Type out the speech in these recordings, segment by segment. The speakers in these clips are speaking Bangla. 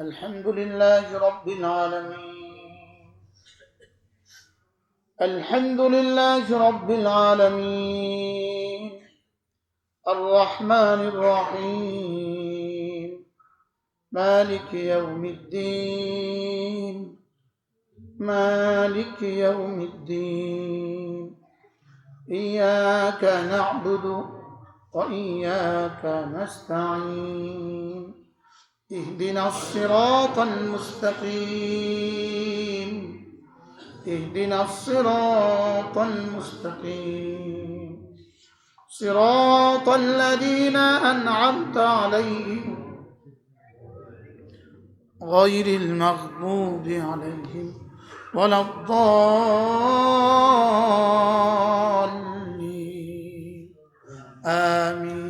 الحمد لله رب العالمين. الحمد لله رب العالمين. الرحمن الرحيم. مالك يوم الدين. مالك يوم الدين. إياك نعبد وإياك نستعين. اهدنا الصراط المستقيم. اهدنا الصراط المستقيم. صراط الذين أنعمت عليهم غير المغضوب عليهم ولا الضالين. آمين.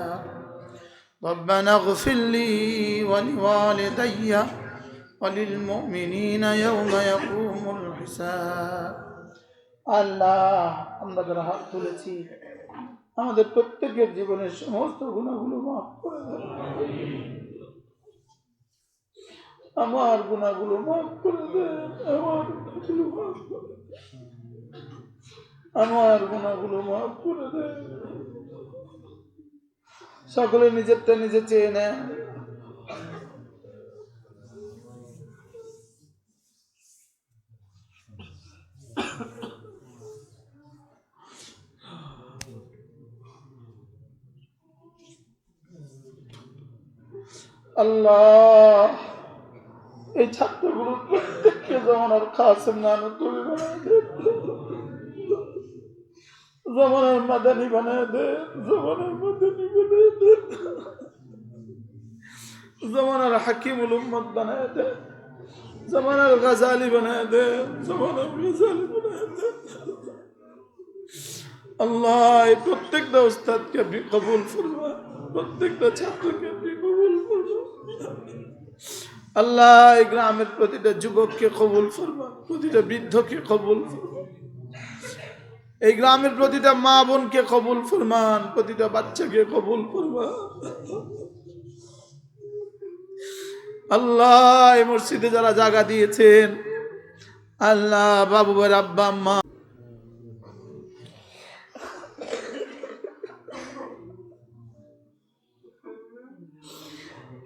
ربنا اغفر لي ولوالدي وللمؤمنين يوم يقوم الحساب আল্লাহ আমরা যারা হাত তুলেছি আমাদের প্রত্যেকের জীবনের সমস্ত গুণাগুলো মাফ করে দেন আমার গুণাগুলো মাফ করে দেন আমার গুণাগুলো মাফ করে দেন আমার গুণাগুলো মাফ করে দেন সকলে নিজেরটা নিজে চেয়ে নেয়। আল্লাহ এই ছাত্রগুলো প্রত্যেককে খাসেম নানু তুমি বানায় দে জমানার মাদানি বানায় দে, জমানার মাদানি বানায় দে। জমানার হাকিমুল উম্মত বানায় দে, জমানার গাজালি বানায় দে, জমানার গাজালি বানায় দে। আল্লাহ, এই প্রত্যেকটা উস্তাদকে আপনি কবুল ফরমা প্রত্যেকটা ছাত্রকে আপনি কবুল ফরমা আল্লাহ, এই গ্রামের প্রতিটা যুবককে কবুল ফরমা প্রতিটা বৃদ্ধকে কবুল ফরমা এই গ্রামের প্রতিটা মা বোনকে কবুল ফরমান, প্রতিটা বাচ্চাকে কবুল ফরমান। আল্লাহ, এই মসজিদে যারা জায়গা দিয়েছেন, আল্লাহ, বাবু আব্বা, আম্মা।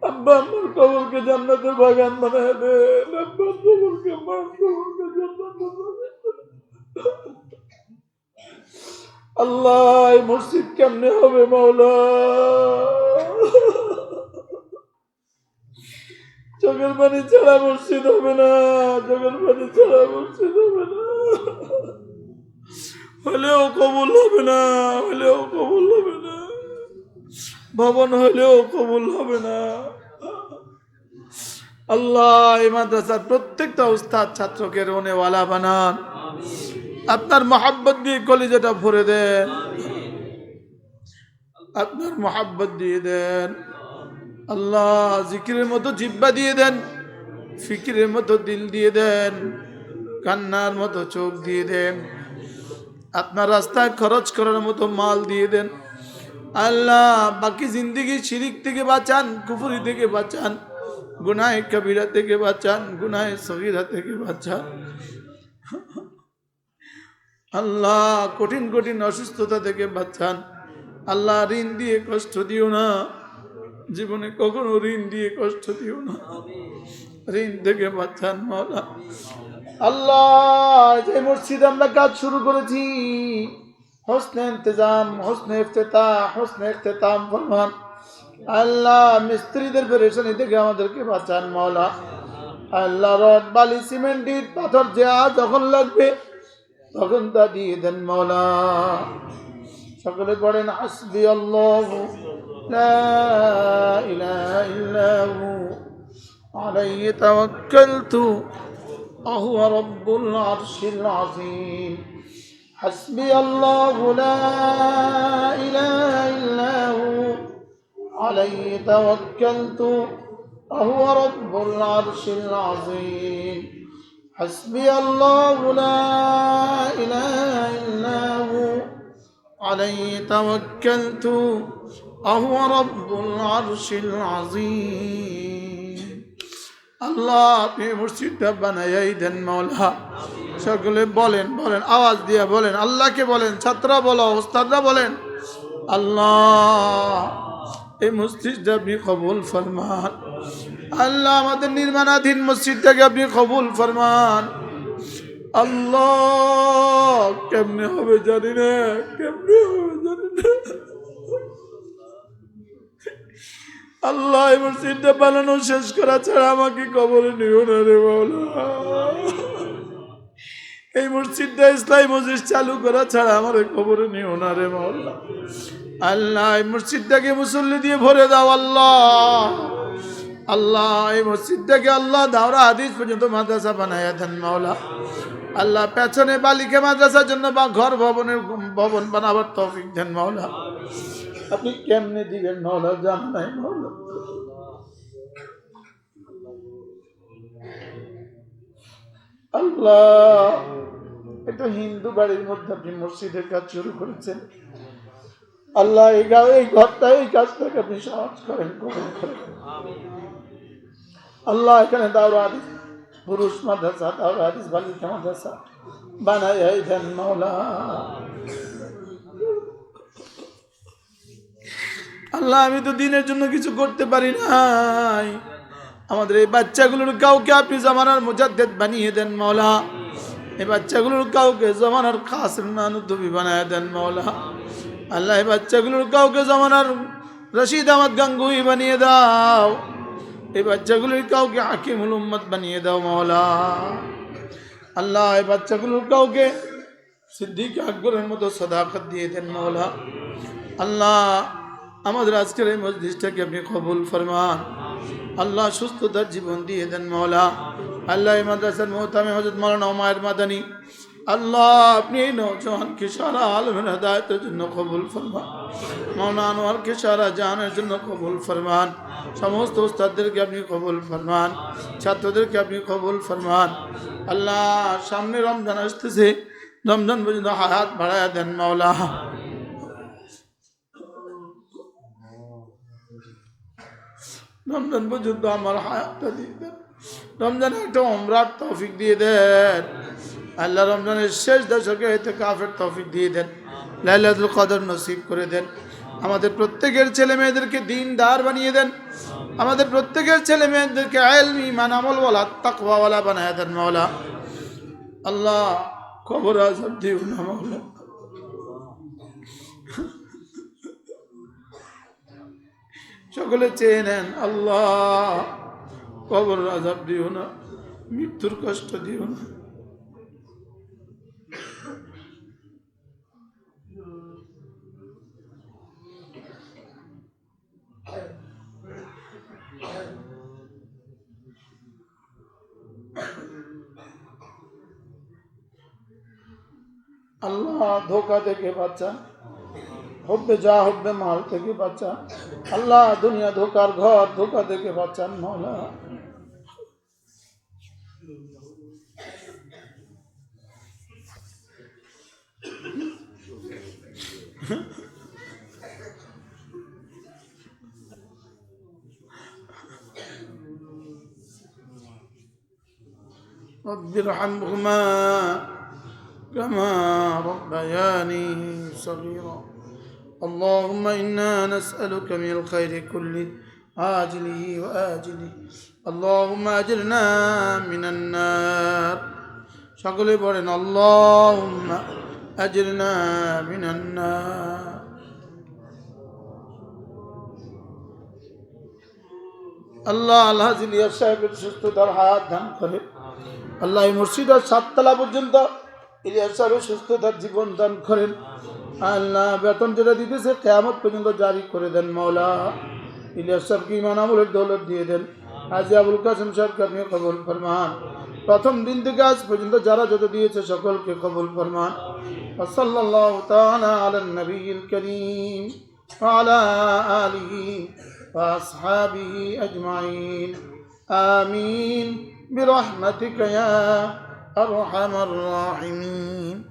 আব্বা জান্নাতের বাগান বানায় আল্লাহ মসজিদ কেমনে হবে মাওলা? চোখের পানি ছাড়া মসজিদ হবে না চোখের পানি ছাড়া মসজিদ হবে না। হলেও কবুল হবে না, হলেও কবুল হবে না। ভবন হলেও কবুল হবে না। আল্লাহ, এই মাদ্রাসার প্রত্যেকটা উস্তাদ ছাত্রকে রোনেওয়ালা বানান। আপনার মহাব্বত দিয়ে কলিজাটা ভরে দেন। আপনার মহাব্বত দিয়ে দেন। আল্লাহ জিকিরের মতো জিব্বা দিয়ে দেন, ফিকিরের মতো দিল দিয়ে দেন, কান্নার মতো চোখ দিয়ে দেন, আপনার রাস্তায় খরচ করার মতো মাল দিয়ে দেন। আল্লাহ বাকি জিন্দিগি শিরিক থেকে বাঁচান, কুফুরি থেকে বাঁচান, গুনায় কবিরা থেকে বাঁচান, গুনায় সগিরা থেকে বাঁচান। আল্লাহ কঠিন কঠিন অসুস্থতা থেকে বাঁচান। আল্লাহ ঋণ দিয়ে কষ্ট দিও না। জীবনে কখনো ঋণ দিয়ে কষ্ট দিও না। ঋণ থেকে বাঁচান মাওলা। আল্লাহ, যে মসজিদ আমরা কাজ শুরু করেছি, হোসনে ইন্তজাম, হোসনে ইফতেতা, হোসনে ইফতেতাম ফরমান। আল্লাহ, মিস্ত্রিদের পেরেশানি থেকে আমাদেরকে বাঁচান মাওলা। আল্লাহ, রড, বালি, সিমেন্ট পাথর, যা যখন লাগবে তখন তা দিয়ে দেন মাওলা সকলে পড়েন হাসবি আল্লাহ لا إله إلا هو عليه توكلت وهو رب العرش العظيم حسبي الله لا إله إلا هو عليه توكلت وهو رب العرش العظيم حسبي الله لا إله إلا هو عليه توكلت وهو رب العرش العظيم আল্লাহ আপনি মসজিদটা বানাই দেন মাওলা সকলে বলেন বলেন আওয়াজ দিয়ে বলেন আল্লাহকে বলেন ছাত্ররা বলো ওস্তাদরা বলেন আল্লাহ এই মসজিদটা আপনি কবুল ফরমান আল্লাহ আমাদের নির্মাণাধীন মসজিদটাকে আপনি কবুল ফরমান। আল্লাহ, কেমনে হবে জানি না, কেমনে হবে জানি না। আল্লাহ, এই মসজিদটা বানানো শেষ করা ছাড়া আমাকে কবরে নিও না রে বাউলা এই মসজিদটা ইসলাই মসজিদ চালু করা ছাড়া আমার কবরে নিও না রে মাওলা। আল্লাহ, এই মসজিদটাকে মুসল্লি দিয়ে ভরে দাও, আল্লাহ। আল্লাহ, এই মসজিদটাকে আল্লাহ দাওরা হাদিস পর্যন্ত মাদ্রাসা বানাইয়া দেন, মাওলা। আল্লাহ পেছনে বালিকা মাদ্রাসার জন্য বা ঘর ভবনের ভবন বানাবার তৌফিক দেন, মাওলা। আপনি কেমনে দিবেন, মাওলা? জান নাই, মাওলা। আল্লাহ, এটা হিন্দু বাড়ির মধ্যে আপনি মসজিদের কাজ শুরু করেছেন। আল্লাহ, এই এই ঘরটা, এই কাজটাকে আপনি সহজ করেন, কবুল করেন। আল্লাহ এখানে দাওরা হাদিস। পুরুষ মাদ্রাসা দাওরা হাদিস, বালিকা মাদ্রাসা। বানাই দেন মাওলা। আল্লাহ, আমি তো দিনের জন্য কিছু করতে পারি নাই। আমাদের এই বাচ্চাগুলোর কাউকে আপনি জামানার মুজাদ্দেদ বানিয়ে দেন মৌলা এই বাচ্চাগুলোর কাউকে জমানার খাস নানুদ্দবি বানিয়ে দেন মৌলা আল্লাহ, এই বাচ্চাগুলোর কাউকে জমানার রশিদ আহমদ গাঙ্গুই বানিয়ে দাও। এই বাচ্চাগুলোর কাউকে হাকিমুল উম্মত বানিয়ে দাও মাওলা। আল্লাহ, এই বাচ্চাগুলোর কাউকে সিদ্দিক আকবরের মতো সদাকত দিয়ে দেন মাওলা। আল্লাহ, আমাদের আজকের এই মসজিদটাকে আপনি কবুল ফরমান। আল্লাহ, সুস্থতার জীবন দিয়ে দেন মৌলা আল্লাহ মাদ্রাসার মোহতামে হজরত মৌলানা ওমায়ের মাদানী আল্লাহ, আপনি এই নৌজওয়ানকে সারা আলমের হেদায়তের জন্য কবুল ফরমান। মৌলানা আনোয়ারকে সারা জাহানের জন্য কবুল ফরমান। সমস্ত উস্তাদদেরকে আপনি কবুল ফরমান। ছাত্রদেরকে আপনি কবুল ফরমান। আল্লাহ, সামনে রমজান আসতেছে। রমজান পর্যন্ত হায়াত বাড়ায় দেন মাওলা। রমজান পর্যন্ত আমার হায়াতটা দিয়ে দেন। রমজানে একটা অমরাত তৌফিক দিয়ে দেন। আল্লাহ রমজানের শেষ দশকে এতে কাফের তৌফিক দিয়ে দেন, লাইলাতুল কদর নসিব করে দেন। আমাদের প্রত্যেকের ছেলে মেয়েদেরকে দিনদার বানিয়ে দেন। আমাদের প্রত্যেকের ছেলে মেয়েদেরকে আলম ইমান আমলওয়ালা তাকওয়াওয়ালা বানায় দেন মাওলা। আল্লাহ খবর আজব দিও না মাওলা। সকলে চেয়ে নেন, আল্লাহ কবর আজাব দিও না, মৃত্যুর কষ্ট দিও না। আল্লাহ ধোকা থেকে বাচ্চা হব্বে যা হব্বে মাল থেকে বাঁচান আল্লাহ দুনিয়া ধোকার ঘর ধোকা থেকে বাঁচান মৌলা رب ارحمهما كما ربياني صغيرا اللهم إنا نسألك من الخير كله عاجله وآجله اللهم أجرنا من النار সকলে বলেন اللهم أجرنا من النار আল্লাহ আল্লাহ জিলিয়া সাহেবের সুস্থতার হায়াত দান করে আল্লাহ এই মসজিদের সাততলা পর্যন্ত ইলিয়াস স্যারও সুস্থতার জীবন দান করেন। আল্লাহ বেতন যেটা দিতেছে কেয়ামত পর্যন্ত জারি করে দেন মৌলা ইলিয়াস সাহেবকে ইমান আমলের দৌলত দিয়ে দেন? আজি আবুল কাসিম সাহেবকে আপনি কবল ফরমান। প্রথম দিন থেকে আজ পর্যন্ত যারা যত দিয়েছে সকলকে কবল ফরমান। সাল্লাহ তালা আলান নবীল করিম وعلى آله وأصحابه أجمعين آمين برحمتك يا أرحم الراحمين.